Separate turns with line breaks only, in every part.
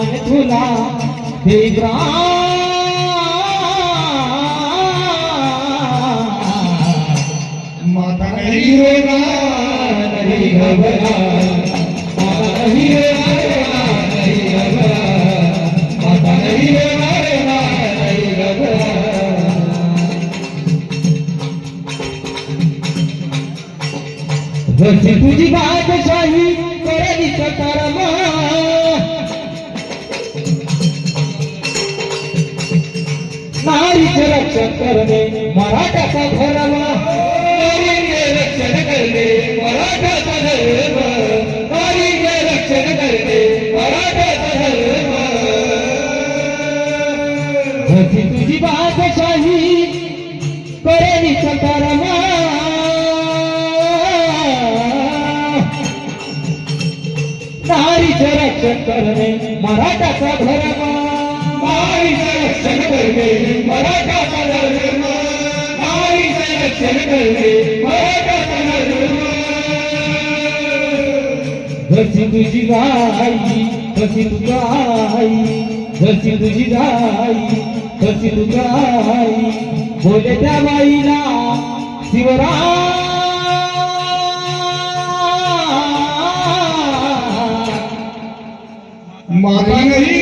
मान तुला देवरा
माता नाही होणार
नहीं घबरा माता नहीं घबरा नहीं घबरा माता नहीं घबरा नहीं घबरा जशी तुझी बादशाही मराठाचा धर्म नारीचे रक्षण करते मराठाचा धर्म. नारीचे रक्षण करते मराठाचा धर्म. जशी तुझी बादशाही करेली सकारमा नारीचे रक्षण करणे मराठाचा धर्म नारीचे रक्षण करणे मराठाचा नारीचे जशी तुझी गाई कशी तू गाई. जशी तुझी गाई कशी तू गाई. बोले त्या बाईला शिवरा
माता नाही.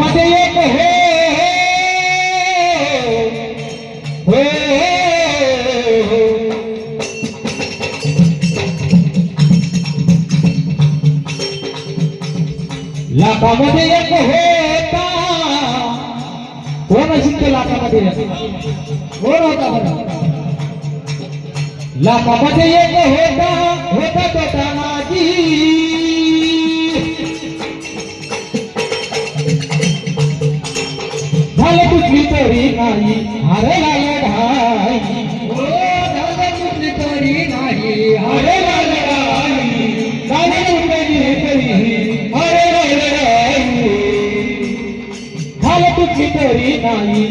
मध्ये एक हे. लाखामध्ये एक होता कोण असेल लाखामध्ये कोण होता बरं? लाखामध्ये एक होता होता तो तानाजी. हरे लाल लढाई हो तरी नाही अरे लढाई झालं करी तरी लाल लढाई झालं कुठली तरी नाही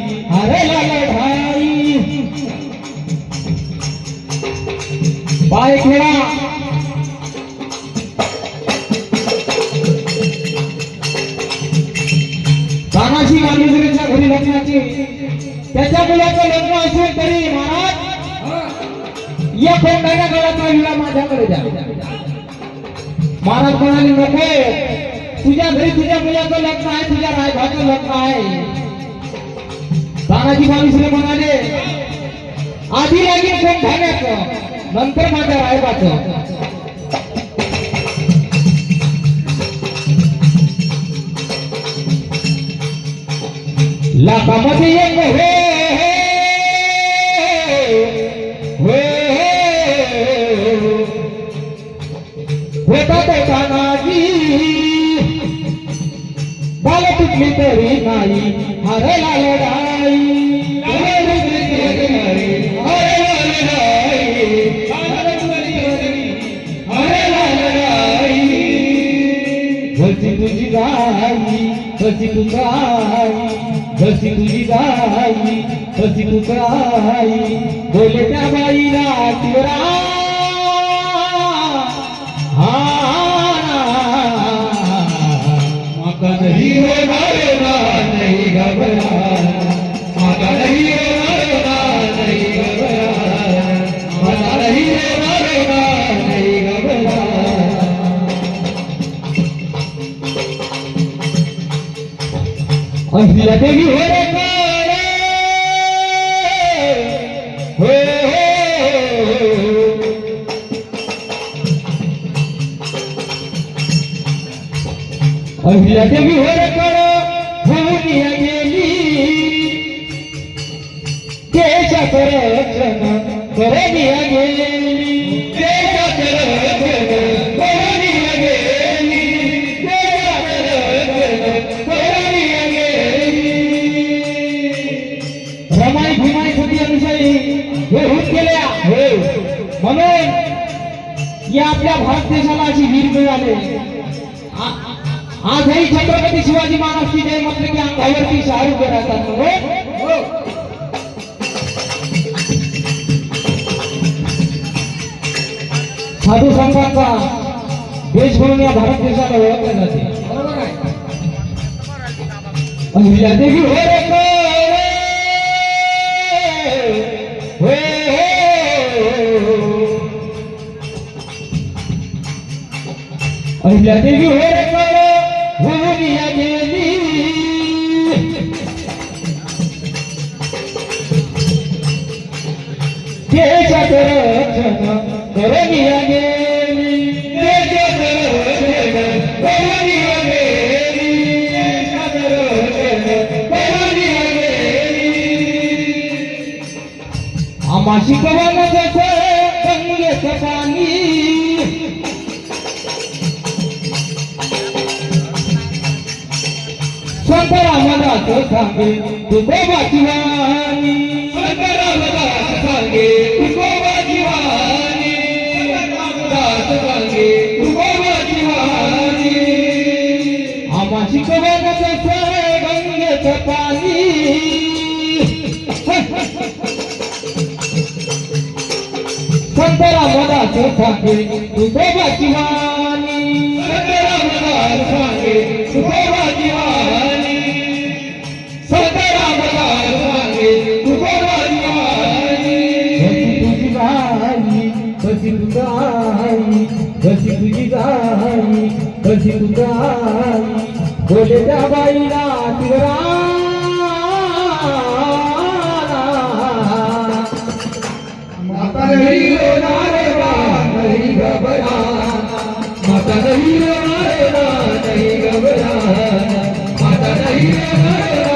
या ना गळा विडा माझ्याकडे द्या. महाराज म्हणाले नको. तुझ्या घरी तुझ्या मुलाचं लग्न आहे तुझ्या रायभाचं लग्न आहे. तानाजी मालुसरे म्हणाले आधी लागेल कोण नंतर माझ्या रायबाचं लाखामध्ये एक हो हो होता बाल तुटली तरी नाही हरला लढाई बाल तुटली तरी नाही, हरला लढाई. बाल तुटली तुझी गाई कशी गाई. जशी तुझी गाई तशी तू गाई बोले त्या बाईला तिवरा. शिवरा माता नहीं अहिल्या देवी हो रे अहिल्या देवी हो रे काळे, होऊन गेली. देशाचं रक्षण गेली. आपल्या भारत देशाला अशी वीर मिळाले आ- आजही छत्रपती शिवाजी महाराजची जय म्हटलं की अंगावरती शाहरुख उभे राहतात बरोबर? साधू संतांचा देश म्हणून या भारत देशाला ओळखले जाते पहिल्या देवी पहिल्या देवी हो रे कोरे, होऊन या गेली देशात रक्षण करून या गेली देशात रक्षण करून या गेली देशात रक्षण करून या गेली आम्हा शिकवलं जसं सांगे तुकोबाची वाणी. संत रामदास सांगे तुकोबाची वाणी. संत रामदास सांगे तुकोबाची वाणी. आम्हा शिकवत जसं गंगेचं पाणी. संत रामदास सांगे तुकोबाची वाणी. गाई कशी तुझी गाई बोले त्या बाईला तिवरा.
माता नाही रे
माता नाही रे ना, माता नाही रे